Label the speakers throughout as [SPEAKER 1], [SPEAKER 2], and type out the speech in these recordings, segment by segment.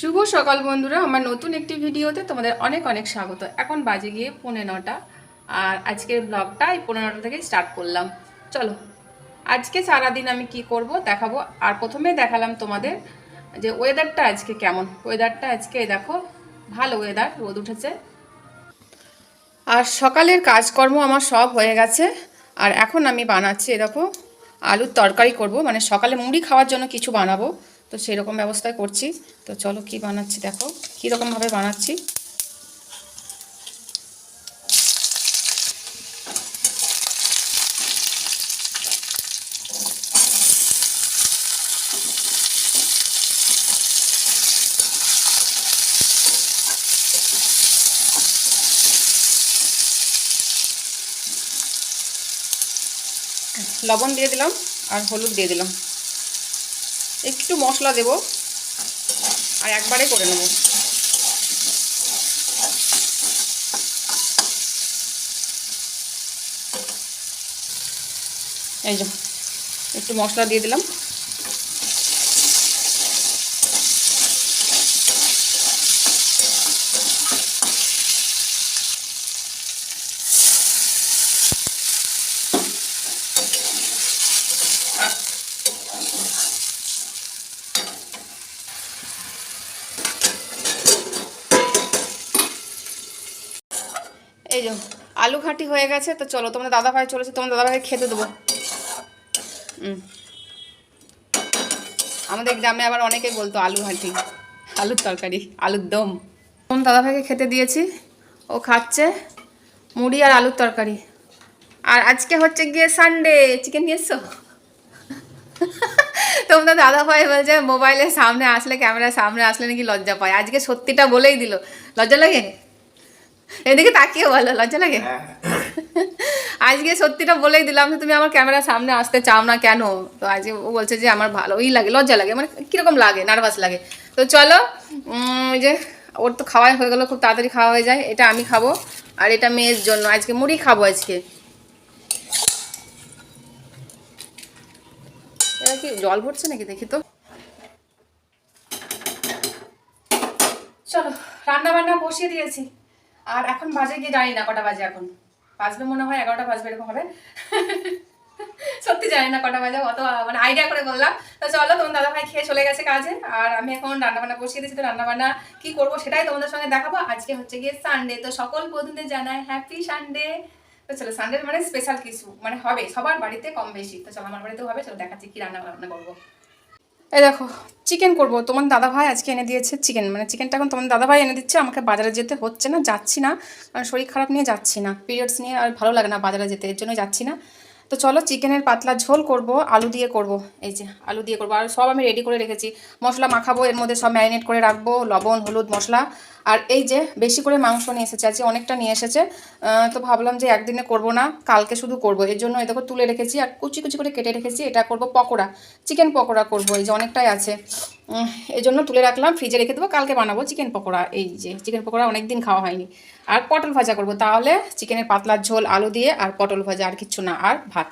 [SPEAKER 1] শুভ সকাল বন্ধুরা, আমার নতুন একটি ভিডিওতে তোমাদের অনেক অনেক স্বাগত। এখন বাজে গিয়ে পৌনে নটা, আর আজকের ব্লগটা এই পৌনে নটা থেকে স্টার্ট করলাম। চলো, আজকে সারাদিন আমি কি করব দেখাবো, আর প্রথমে দেখালাম তোমাদের যে ওয়েদারটা আজকে কেমন। ওয়েদারটা আজকে দেখো, ভালো ওয়েদার রোদ উঠেছে। আর সকালের কাজকর্ম আমার সব হয়ে গেছে, আর এখন আমি বানাচ্ছি দেখো, আলুর তরকারি করব। মানে সকালে মুড়ি খাওয়ার জন্য কিছু বানাবো। তো সেরকম ব্যবস্থায় করছি। তো চলো কি বানাচ্ছি দেখো, কীরকমভাবে বানাচ্ছি। লবণ দিয়ে দিলাম আর হলুদ দিয়ে দিলাম। একটু মশলা দেব আর একবারে করে নেব। এই যে একটু মশলা দিয়ে দিলাম। এই যে, আলু ঘাটি হয়ে গেছে, তো চলো, তোমাদের দাদা ভাই চলেছে তোমাদের দাদা ভাই খেতে দেবো। আমাদের গ্রামে আবার অনেকে বলতো আলু ঘাটি, আলুর তরকারি, আলুর দম। তোমার দাদা ভাইকে খেতে দিয়েছি, ও খাচ্ছে মুড়ি আর আলুর তরকারি। আর আজকে হচ্ছে গিয়ে সানডে চিকেন নিয়ে এসছো তোমরা দাদা ভাই বলছে, মোবাইলের সামনে আসলে, ক্যামেরার সামনে আসলে নাকি লজ্জা পায়। আজকে সত্যিটা বলেই দিল। লজ্জা লাগে এদিকে তাকিয়ে বলো লজ্জা লাগে আজকে সত্যিটা বলেই দিলাম যে তুমি আমার ক্যামেরার সামনে আসতে চাও না কেন? তো আজকে ও বলছে যে আমার ভালোই লাগে লজ্জা লাগে মানে কীরকম লাগে নার্ভাস লাগে। তো চলো ওই যে ওর তো খাওয়াই হয়ে গেলো খুব তাড়াতাড়ি খাওয়া হয়ে যায় এটা আমি খাব আর এটা মেয়ের জন্য। আজকে মুড়ি খাব আজকে। এটা কি জল ভরছে নাকি দেখি তো? চলো রান্না বান্না বসিয়ে দিয়েছি। আর এখন বাজে গিয়ে জানি না, কটা বাজে এখন? বাজবে মনে হয় এগারোটা বাজবে এরকম হবে। সত্যি জানি না কটা বাজে, অত মানে আইডিয়া করে বললাম। তো চলো, তোমার দাদা ভাই খেয়ে চলে গেছে কাজে। আর আমি এখন রান্না বান্না বসিয়ে দিয়েছি, তো রান্না বান্না কি করব সেটাই তোমাদের সঙ্গে দেখাবো। আজকে হচ্ছে গিয়ে সানডে তো সকল বন্ধুদের জানায় হ্যাপি সানডে তো চলো সানডে মানে স্পেশাল কিছু মানে হবে, সবার বাড়িতে কম বেশি। তো চলো, আমার বাড়িতেও হবে, চলো দেখাচ্ছি কি রান্না বান্না করব। এই দেখো চিকেন করব। তোমার দাদা ভাই আজকে এনে দিয়েছে চিকেন মানে চিকেনটা এখন তোমার দাদা ভাই এনে দিচ্ছে, আমাকে বাজারে যেতে হচ্ছে না, যাচ্ছি না। কারণ শরীর খারাপ নিয়ে যাচ্ছি না। পিরিয়ডস নিয়ে আর ভালো লাগে না বাজারে যেতে, এর জন্য যাচ্ছি না। তো চলো চিকেনের পাতলা ঝোল করব, আলু দিয়ে করব। এই যে, আলু দিয়ে করব। আর সব আমি রেডি করে রেখেছি। মশলা মাখাবো, এর মধ্যে সব ম্যারিনেট করে রাখব, লবণ, হলুদ মশলা। আর এই যে বেশি করে মাংস নিয়ে এসেছে, আজকে অনেকটা নিয়ে এসেছে তো ভাবলাম যে একদিনে করব না, কালকে শুধু করব। এর জন্য এটাকে তুলে রেখেছি আর কুচি কুচি করে কেটে রেখেছি, এটা করব পকোড়া, চিকেন পকোড়া করব, এই যে অনেকটাই আছে। এই জন্য তুলে রাখলাম, ফ্রিজে রেখে দেবো, কালকে বানাবো চিকেন পকোড়া, এই যে চিকেন পকোড়া অনেক দিন খাওয়া হয়নি। আর পটল ভাজা করব, তাহলে চিকেনের পাতলার ঝোল, আলু দিয়ে আর পটল ভাজা আর কিচ্ছু না, আর ভাত।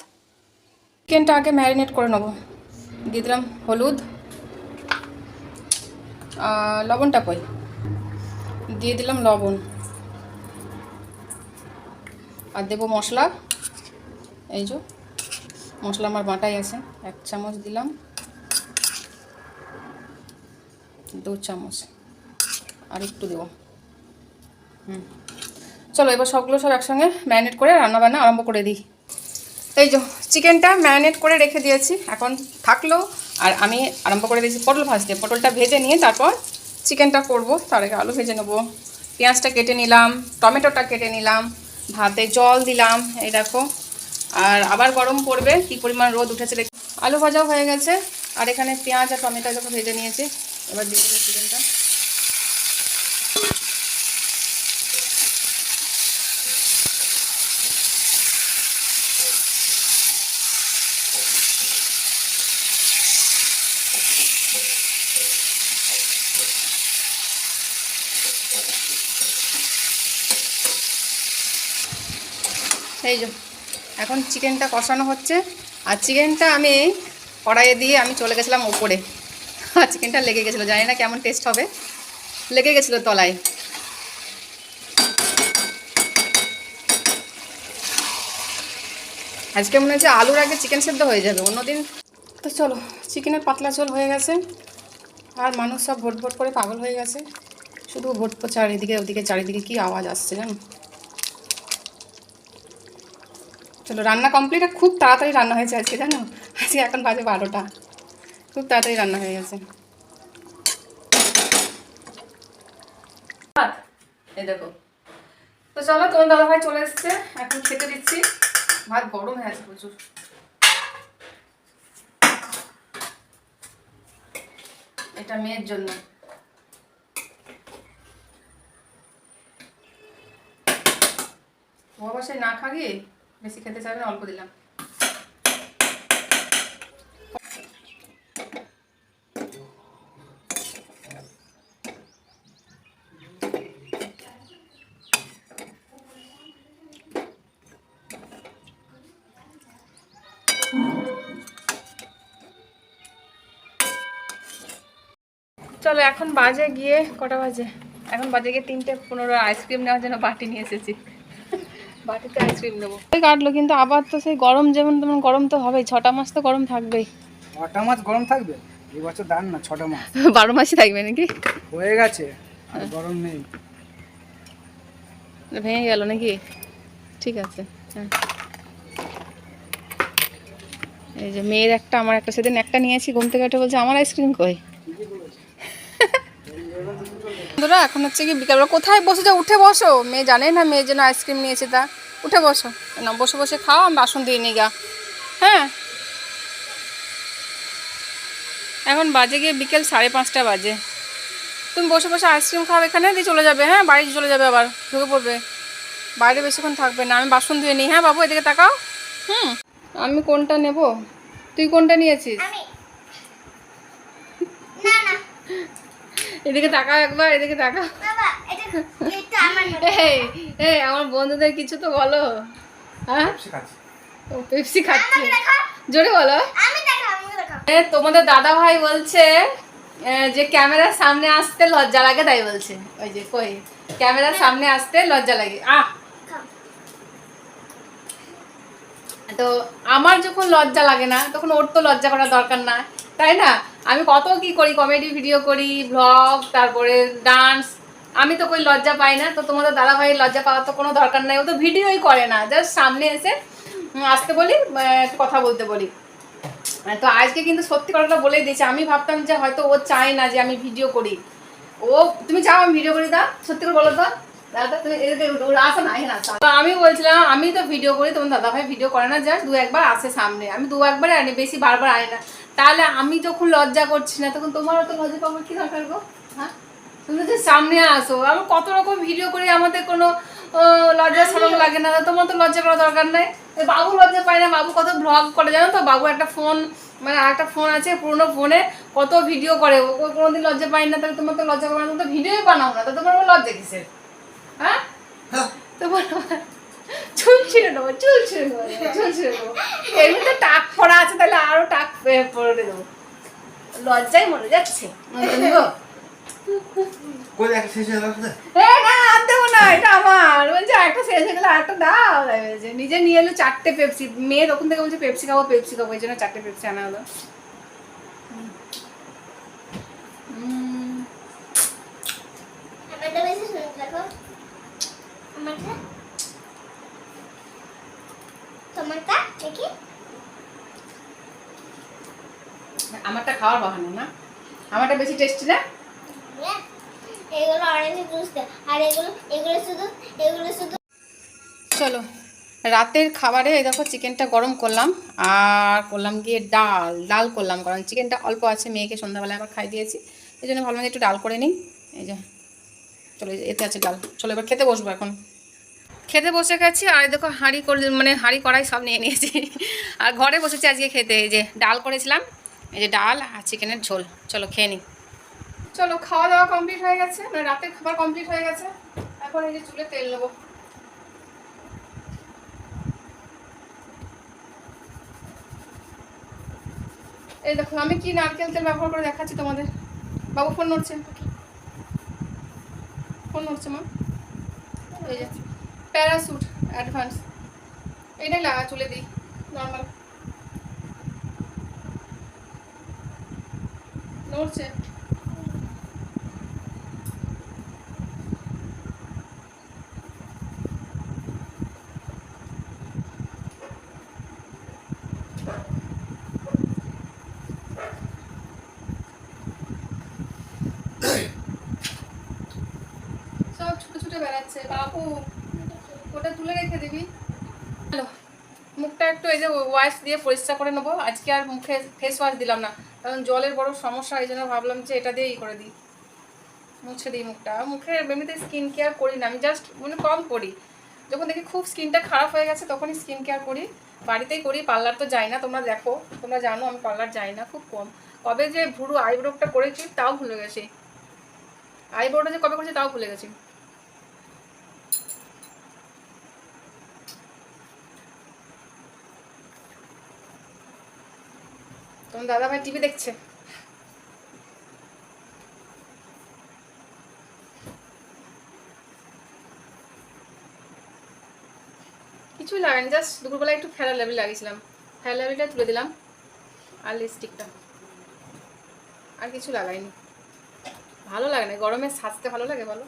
[SPEAKER 1] চিকেনটা আগে ম্যারিনেট করে নেব, দিয়ে দিলাম হলুদ লবণটা কই? দিয়ে দিলাম লবণ। আর দেবো মশলা। এই যে, মশলা আমার বাটাই আছে। এক চামচ দিলাম। দু চামচ। আর একটু দেবো। হুম। চলো, এবার সবগুলো সব একসঙ্গে ম্যারিনেট করে রান্না বান্না আরম্ভ করে দিই। এই যে, চিকেনটা ম্যারিনেট করে রেখে দিয়েছি। এখন থাকল। আর আমি আরম্ভ করে দিয়েছি পটল ভাজতে। পটলটা ভেজে নিয়ে তারপর চিকেনটা করব, তার আগে আলু ভেজে নেব। পেঁয়াজটা কেটে নিলাম, টমেটোটা কেটে নিলাম, ভাতে জল দিলাম, এই দেখো। আর আবার গরম পড়বে, কি পরিমাণ রোদ উঠেছে আলু ভাজাও হয়ে গেছে, আর এখানে পেঁয়াজ আর টমেটো যখন ভেজে নিয়েছি। এবার দিয়ে দেবো চিকেনটা। এই যে, এখন চিকেনটা কষানো হচ্ছে। আর চিকেনটা আমি কড়াইয়ে দিয়ে আমি চলে গেছিলাম ওপরে। আর চিকেনটা লেগে গেছিল, জানি না কেমন টেস্ট হবে। লেগে গেছিল তলায়। আজকে মনে হচ্ছে আলুর আগে চিকেন সেদ্ধ হয়ে যাবে, অন্যদিন। তো চলো চিকেনের পাতলা ঝোল হয়ে গেছে। আর মানুষ সব ভোট ভোট করে পাগল হয়ে গেছে। শুধু ভোট প্রচার, এদিকে ওদিকে, চারিদিকে কি আওয়াজ আসছে জানো? চলো, রান্না কমপ্লিট আর খুব তাড়াতাড়ি রান্না হয়েছে আজকে, জানো? আজকে এখন বাজে বারোটা। খুব তাড়াতাড়ি রান্না হয়ে গেছে। এই দেখো। তো চলো, তোমার দাদা ভাই চলে এসছে। এখন খেতে দিচ্ছি। ভাত গরম হয়ে আছে প্রচুর। এটা মেয়ের জন্য। ও বাসায় না খাগে বেশি খেতে চাইবে না, অল্প দিলাম। চলো, এখন বাজে গিয়ে কটা বাজে? এখন বাজে গিয়ে তিনটে পনেরো আইসক্রিম নেওয়ার জন্য বাটি নিয়ে এসেছি। বাটিতে আইসক্রিম নেব। ওই কাটলো কিন্তু আবার তো সেই গরম যেমন তেমন গরম তো হবেই ছটা মাস তো গরম থাকবেই।
[SPEAKER 2] ছটা মাস গরম থাকবে? এই বছর দান না ছটা মাস?
[SPEAKER 1] বারো মাসই থাকবে নাকি?
[SPEAKER 2] হয়ে গেছে গরম নেই।
[SPEAKER 1] ভেঙে গেল নাকি? ঠিক আছে হ্যাঁ। এই যে মেয়ের একটা আমার একটা সেদিন একটা নিয়েছি ঘুম থেকে উঠে বলছে আমার আইসক্রিম কই? বন্ধুরা, এখন হচ্ছে কি বিকালবেলা কোথায় বসে যা উঠে বসো। মেয়ে জানে না মেয়ের জন্য আইসক্রিম নিয়েছে তা। উঠে বসো। না, বসে বসে খাও, আমি বাসন দিয়ে নিই গা। হ্যাঁ? এখন বাজে গিয়ে বিকেল সাড়ে পাঁচটা বাজে। তুমি বসে বসে আইসক্রিম খাও এখানে, দিয়ে চলে যাবে হ্যাঁ? বাড়ি চলে যাবে আবার, ঢুকে পড়বে। বাইরে বেশিক্ষণ থাকবে না, আমি বাসন ধুয়ে নিই হ্যাঁ বাবু, এদিকে তাকাও। হুম? আমি কোনটা নেব? তুই কোনটা নিয়েছিস? এদিকে তাকাও একবার এদিকে তাকাও। এই এই আমার বন্ধুদের কিছু তো বলো। হ্যাঁ? ও পেপসি খাচ্ছে। জোরে বলো। তোমাদের দাদা ভাই বলছে যে ক্যামেরার সামনে আসতে লজ্জা লাগে তাই বলছে। ওই যে কই? ক্যামেরার সামনে আসতে লজ্জা লাগে। আহ! তো আমার যখন লজ্জা লাগে না তখন ওর তো লজ্জা করার দরকার না তাই না? আমি কত কি করি কমেডি ভিডিও করি ব্লগ তারপরে ডান্স আমি তো কই লজ্জা পাই না, তো তোমাদের দাদা ভাইয়ের লজ্জা পাওয়ার তো কোনো দরকার নাই। ও তো ভিডিওই করে না জাস্ট সামনে এসে আসতে বলি কথা বলতে বলি। তো আজকে কিন্তু সত্যি কথাটা বলেই দিয়েছে। আমি ভাবতাম যে হয়তো ও চায় না যে আমি ভিডিও করি। ও, তুমি চাও আমি ভিডিও করি দা সত্যি করে বলো তো। আমি বলছিলাম, আমি তো ভিডিও করি, তোমার দাদা ভাই ভিডিও করে না, জাস্ট দু একবার আসে সামনে। আমি দু একবার আনি, বেশি বারবার আনি না। তাহলে আমি যখন লজ্জা করছি না, তখন তোমারও তো লজ্জা পাবো কি দরকার গো? হ্যাঁ? তুমি যে সামনে আসো। আমি কত রকম ভিডিও করি, আমাদের কোনো লজ্জা সরম লাগে না। তোমার তো লজ্জা করার দরকার নাই। বাবু লজ্জা পায় না, বাবু কত ব্লগ করে, জানো তো? বাবু একটা ফোন মানে একটা ফোন আছে, পুরোনো ফোনে কত ভিডিও করে। ও কোনোদিন লজ্জা পায় না, তাহলে তোমার তো লজ্জা করে না তো ভিডিওই বানাও না, তো তোমার লজ্জা কিসের? হ্যাঁ? তোমার চুল ছিঁড়ে নেব চুল ছিঁড়ে নেব চুল ছিঁড়ে নেব। এমনিতে টাক পড়া আছে তাহলে আরও টাক পরে দেবো লজ্জায় মরে যাচ্ছে।
[SPEAKER 3] শেষ হয়ে গেল
[SPEAKER 1] না আর দেবো না এটা আমার। বলছে একটা শেষ হয়ে গেলে আরেকটা দাও। নিজে নিয়ে এলো চারটে পেপসি। মেয়ে তখন থেকে বলছে পেপসি খাব পেপসি খাব এই জন্য চারটে পেপসি আনা হলো।
[SPEAKER 4] তোমারটা দেখি
[SPEAKER 1] আমারটা খাওয়ার বাহানা না। আমারটা বেশি টেস্টি না?
[SPEAKER 4] হ্যাঁ, এগুলো অরেঞ্জ জুস আর এগুলো এগুলো শুধু এগুলো শুধু
[SPEAKER 1] চলো রাতের খাবারে এই দেখো চিকেনটা গরম করলাম। আর করলাম গিয়ে ডাল। ডাল করলাম কারণ চিকেনটা অল্প আছে মেয়েকে সন্ধ্যাবেলায় আবার খাই দিয়েছি। এই জন্য ভাবলাম যে একটু ডাল করে নিই। এই যে চলো এতে আছে ডাল। চলো এবার খেতে বসবো এখন। খেতে বসে গেছি, আর দেখো হাঁড়ি করে মানে হাঁড়ি কড়াই সব নিয়ে নিয়েছি। আর ঘরে বসেছি আজকে খেতে, এই যে ডাল করেছিলাম, এই যে ডাল আর চিকেনের ঝোল। চলো খেয়ে নিই। চলো খাওয়া দাওয়া কমপ্লিট হয়ে গেছে মানে রাতের খাবার কমপ্লিট হয়ে গেছে। এখন এই যে চুলে তেল নেব। এই দেখো, আমি কি নারকেল তেল ব্যবহার করে দেখাচ্ছি তোমাদের? বাবু ফোন নড়ছে। ফোন নড়ছে মা এই যে প্যারাসুট অ্যাডভান্স। এটাই লাগা চলে দিই নর্মাল নড়ছে সব ছুটে ছুটে বেড়াচ্ছে বাবু ওটা তুলে রেখে দিবি। হ্যালো, মুখটা একটু এই যে ওয়াশ দিয়ে পরিষ্কার করে নেব। আজকে আর মুখে ফেস ওয়াশ দিলাম না, কারণ জলের বড় সমস্যা, এই জন্য ভাবলাম যে এটা দিয়েই করে দিই। মুছে দিই মুখটা। মুখে এমনিতে স্কিন কেয়ার করি না, আমি জাস্ট মানে কম করি। যখন দেখি খুব স্কিনটা খারাপ হয়ে গেছে, তখনই স্কিন কেয়ার করি। বাড়িতেই করি পার্লার তো যাই না, তোমরা দেখো, তোমরা জানো আমি পার্লার যাই না, খুব কম। কবে যে ভুরু আইব্রোটা করেছি, তাও ভুলে গেছি। আইব্রোটা যে কবে করেছি, তাও ভুলে গেছি। তোমার দাদা ভাই টিভি দেখছে। কিছুই লাগানি জাস্ট দুপুরবেলা একটু ফেরা লেবেল লাগিয়েছিলাম। ফেরা লেবেলটা তুলে দিলাম, আর লিপস্টিকটা আর কিছু লাগাইনি। ভালো লাগে না, গরমে সাজতে ভালো লাগে বলো?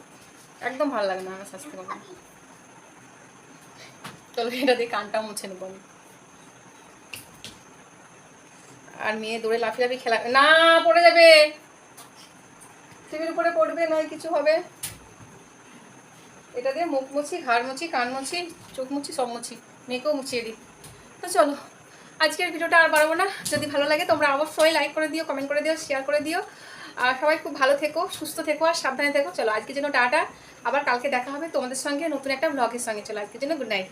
[SPEAKER 1] একদম ভালো লাগে না আমার সাজতে গরমে। চলো এটা দিয়ে কানটা মুছে নেব আমি। আর মেয়ে দৌড়ে লাফি লাফি খেলা না, পড়ে যাবে। টিভির উপরে পড়বে, নয় কিছু হবে। এটা দিয়ে মুখ মুছি, ঘাড় মুছি, কান মুছি, চোখ মুছি, সব মুছি। মেয়েকেও মুছিয়ে দিই। তো চলো, আজকের ভিডিওটা আর বাড়াবো না। যদি ভালো লাগে তোমরা অবশ্যই লাইক করে দিও কমেন্ট করে দিও শেয়ার করে দিও। আর সবাই খুব ভালো থেকো, সুস্থ থেকো আর সাবধানে থেকো। চলো, আজকের জন্য টাটা। আবার কালকে দেখা হবে তোমাদের সঙ্গে নতুন একটা ব্লগের সঙ্গে। চলো, আজকের জন্য গুড নাইট